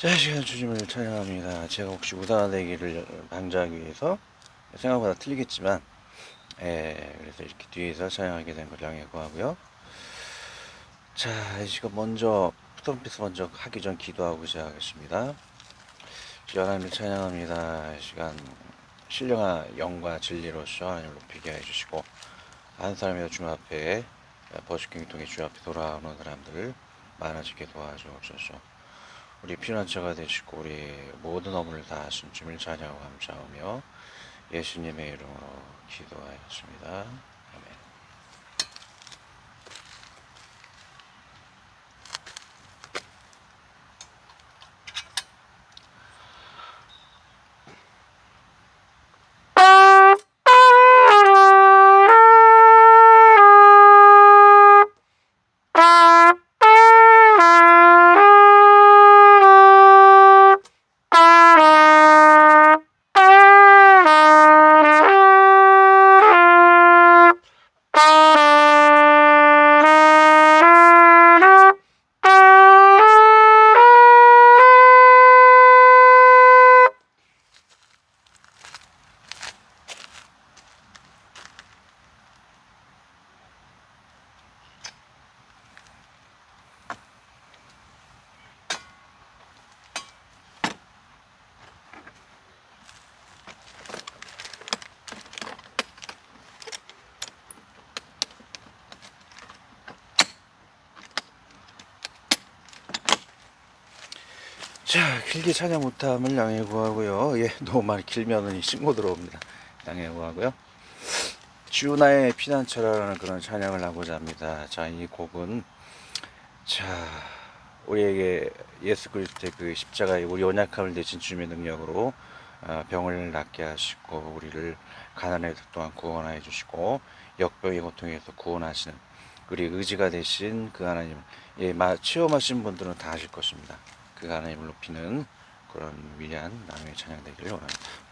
자, 시간 주님을 찬양합니다. 제가 혹시 우다내기를 방지하기 위해서 생각보다 틀리겠지만, 예, 그래서 이렇게 뒤에서 찬양하게 된 걸 양해 구하고요. 자, 이 시간 먼저 푸덤피스 먼저 하기 전 기도하고 시작하겠습니다. 주 하나님을 찬양합니다. 이 시간 신령한 영과 진리로서 하나님을 높이게 해주시고 한 사람이라 주 앞에 버스킹을 통해 주 앞에 돌아오는 사람들을 많아지게 도와주옵소서. 우리 피난처가 되시고 우리 모든 업무를 다 하신 주님을 찬양하고 감사하며 예수님의 이름으로 기도하였습니다. 자, 길게 찬양 못함을 양해 구하고요. 예, 너무 많이 길면은 이 신고 들어옵니다. 양해 구하고요. 주나의 피난처라는 그런 찬양을 하고자 합니다. 자, 이 곡은 자, 우리에게 예수 그리스도의 그 십자가의 우리 연약함을 대신 주님의 능력으로 아, 병을 낫게 하시고 우리를 가난에서 또한 구원하여 주시고 역병의 고통에서 구원하시는 우리 의지가 되신 그 하나님 예, 마- 체험하신 분들은 다 아실 것입니다. 그 하나님을 높이는 그런 위대한 나눔의 찬양 되기를 원합니다.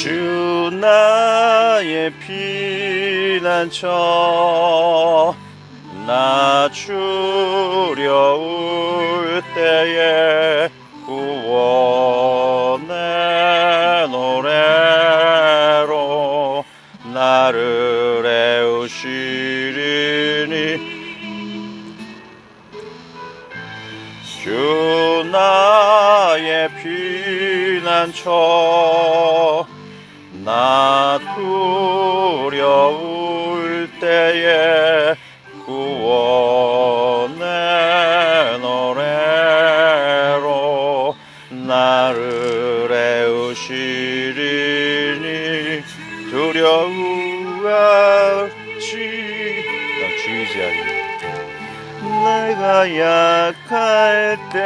주 나의 피난처 나 주려울 때에 구원의 노래로 나를 애우시리니. 주 나의 피난처 나 두려울 때에 구원의 노래로 나를 애우시리니 두려워하지 나 주의지하리 내가 약할 때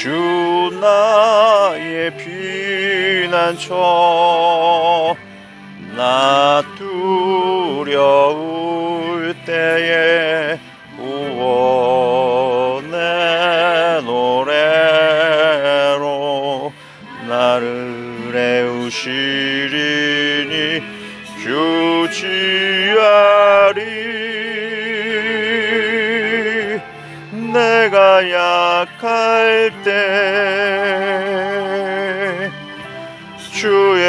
주 나의 피난처 나 두려울 때에 구원의 노래로 나를 애우시리니 주지하리 내가 약 할 때 주의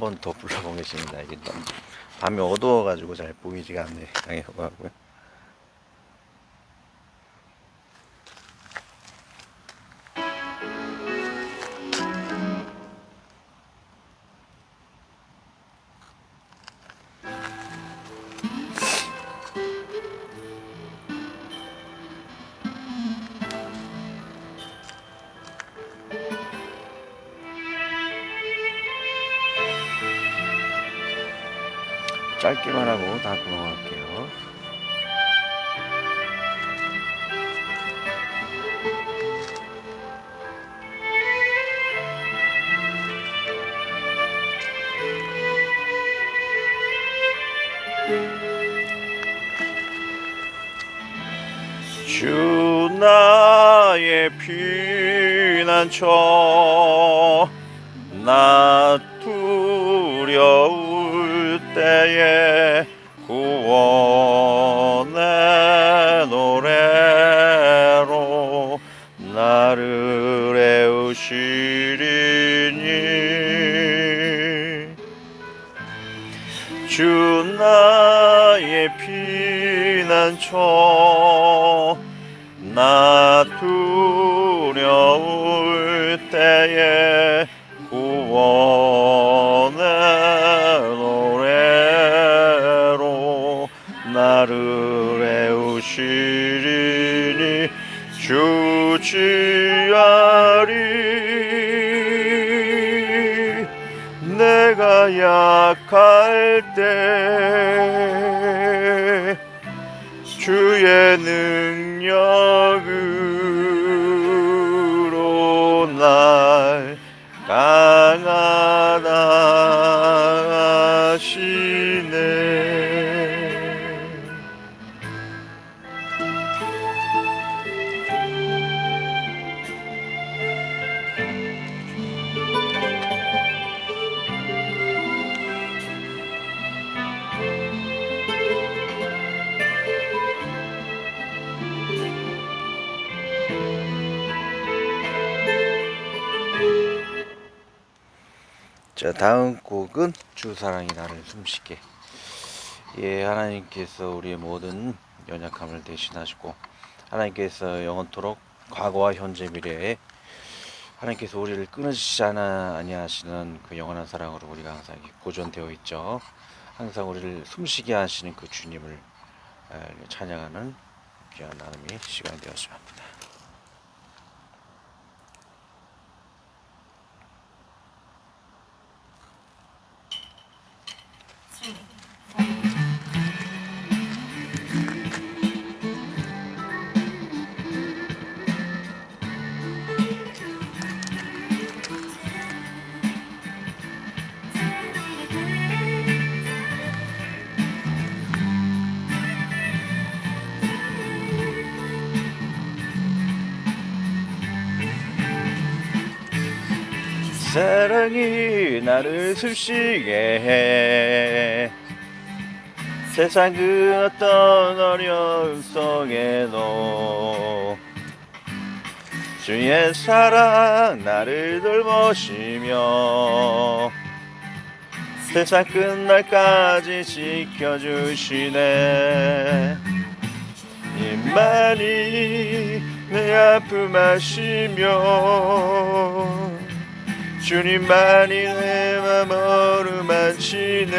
한 번 더 불러보겠습니다. 이게 밤이 어두워가지고 잘 보이지가 않네. 양해하고요. 짧게만 하고 다 넘어갈게요. 주 나의 피난처 나 때에 구원의 노래로 나를 애우시리니. 주 나의 피난처 나 두려울 때에 구원 애우시리니 주지하리. 내가 약할 때 주의 능력으로 날 강하다 하시 자 다음 곡은 주 사랑이 나를 숨쉬게 예 하나님께서 우리의 모든 연약함을 대신하시고 하나님께서 영원토록 과거와 현재 미래에 하나님께서 우리를 끊으시지 않아 아니하시는 그 영원한 사랑으로 우리가 항상 보존되어 있죠 항상 우리를 숨쉬게 하시는 그 주님을 에, 찬양하는 귀한 나눔이 시간이 되었으면 합니다. 사랑이 나를 숨쉬게 해. 세상 그 어떤 어려움 속에도 주의 사랑 나를 돌보시며 세상 끝날까지 지켜주시네. 이만이 내 아픔 아시며 주님만이 내맘 어루만치네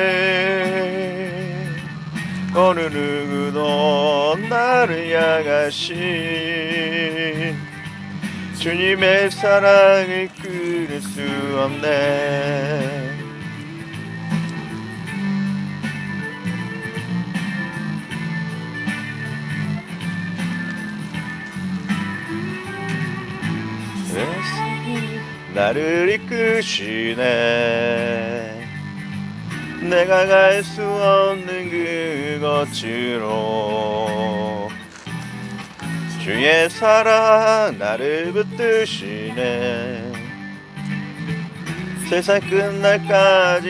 어느 누구도 나를 향하신 주님의 사랑을 끊을 수 없네 나를 이끄시네. 내가 갈 수 없는 그곳으로 주의 사랑 나를 붙드시네. 세상 끝날까지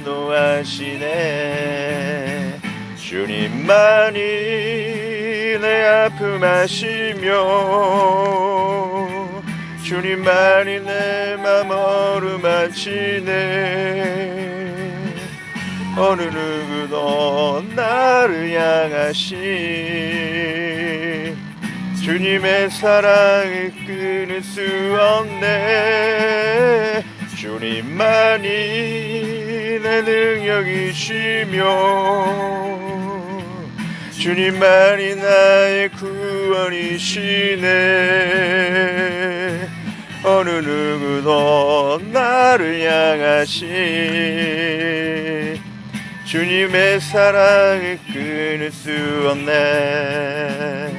인도하시네. 주님만이 내 아픔 아시며 주님만이 내 맘 어루만치네. 어느 누구도 나를 향하신 주님의 사랑을 끊을 수 없네. 주님만이 내 능력이시며. 주님만이 나의 구원이시네 어느 누구도 나를 향하신 주님의 사랑을 끊을 수 없네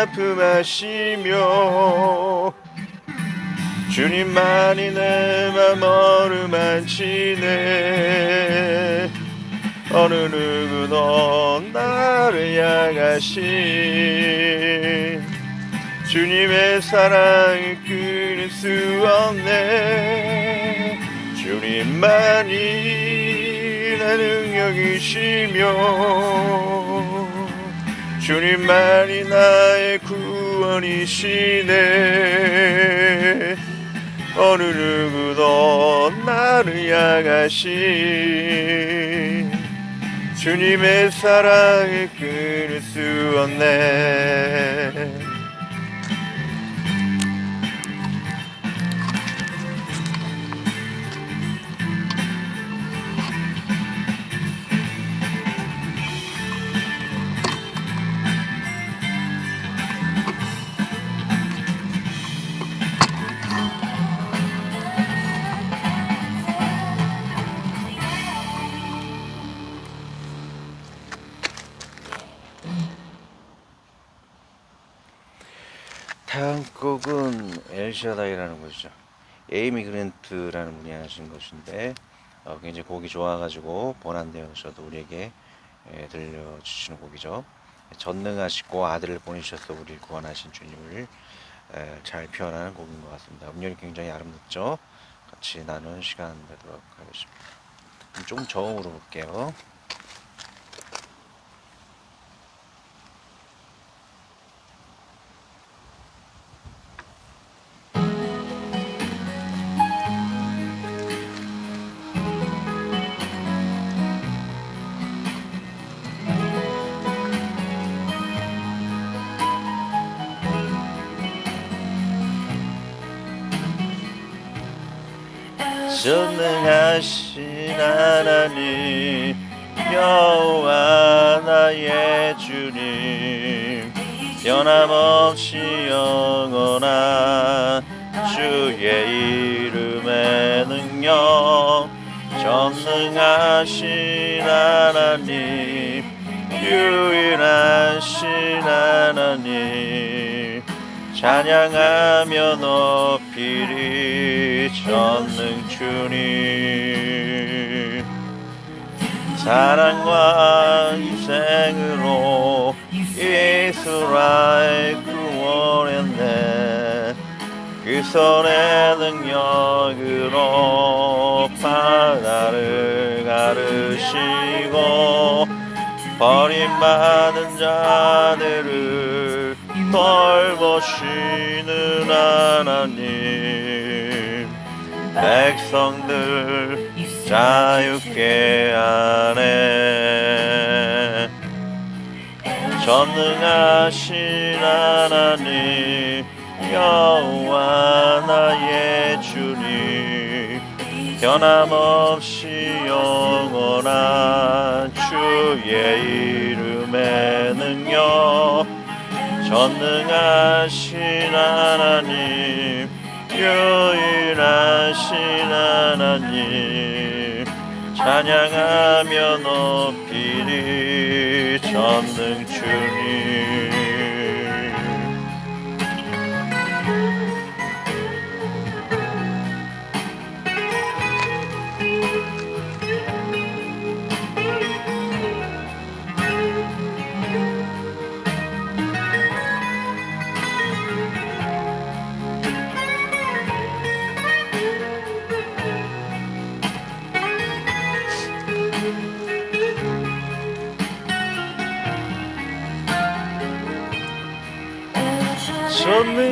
아픔 아시며 주님만이 내맘 어루만치네. 어느 누구도 나를 향하신 주님의 사랑을 끊을 수 없네. 주님만이 내 능력이시며 주님만이 나의 구원이시네. 어느 누구도 나를 향하신 주님의 사랑을 끊을 수 없네 엘샤다이라는 것이죠. 에이미 그랜트라는 분이 하신 것인데 어, 굉장히 곡이 좋아가지고 번안되어서도 우리에게 에, 들려주시는 곡이죠. 전능하시고 아들을 보내주셔서 우리를 구원하신 주님을 에, 잘 표현하는 곡인 것 같습니다. 음률이 굉장히 아름답죠. 같이 나누는 시간 되도록 하겠습니다. 조금 저음으로 볼게요. 변함없이 영원한 주의 이름의 능력 전능하신 하나님 유일하신 하나님 찬양하며 높이리 전능 주님. 사랑과 희생으로 이스라엘 구원했네. 그 손의 능력으로 바다를 가르시고 버림받은 자들을 돌보시는 하나님. 백성들 자유케 하네 전능하신 하나님 여호와 나의 주님 변함없이 영원한 주의 이름의 능력 전능하신 하나님 유일하신 하나님 찬양하며 높이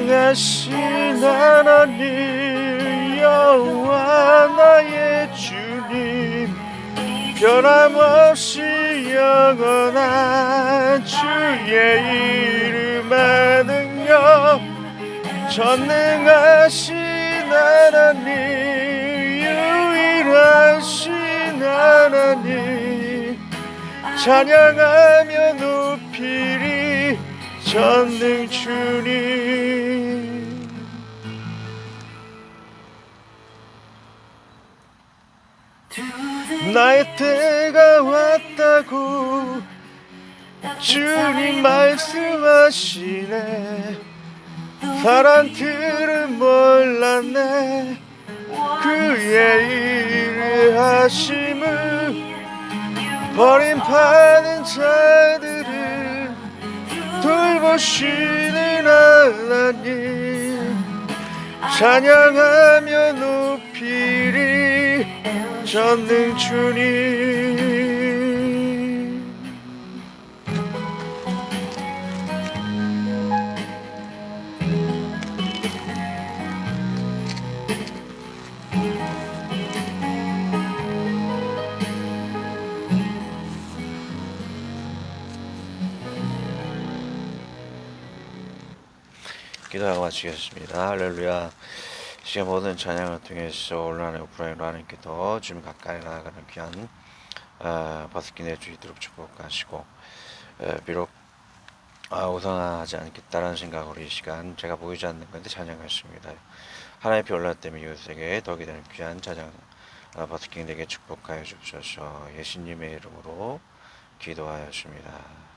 전능하신 하나님 여호와 나의 주님. 변함없이 영원한 주의 이름의 능력. 전능하신 하나님 유일하신 하나님. 찬양하며 높이리 전능 주님 나의 때가 왔다고 주님 말씀하시네. 사람들은 몰랐네. 그의 일을 하심을 버림받은 자들을 돌보시는 하나님. 찬양하며 높이리 전능 주님 기도하고 마치겠습니다. 할렐루야. 시간 모든 찬양을 통해서 온라인 오프라인으로 하나님께 더 주님 가까이 나아가는 귀한 어, 버스킹 내주 있도록 축복하시고 어, 비록 아, 우상하지 않겠다라는 생각으로 이 시간 제가 보이지 않는 건데 찬양하십니다. 하나님의 피 때문에 이웃에게 덕이 되는 귀한 찬양 어, 버스킹 되게 축복하여 주옵소서 예수님의 이름으로 기도하였습니다.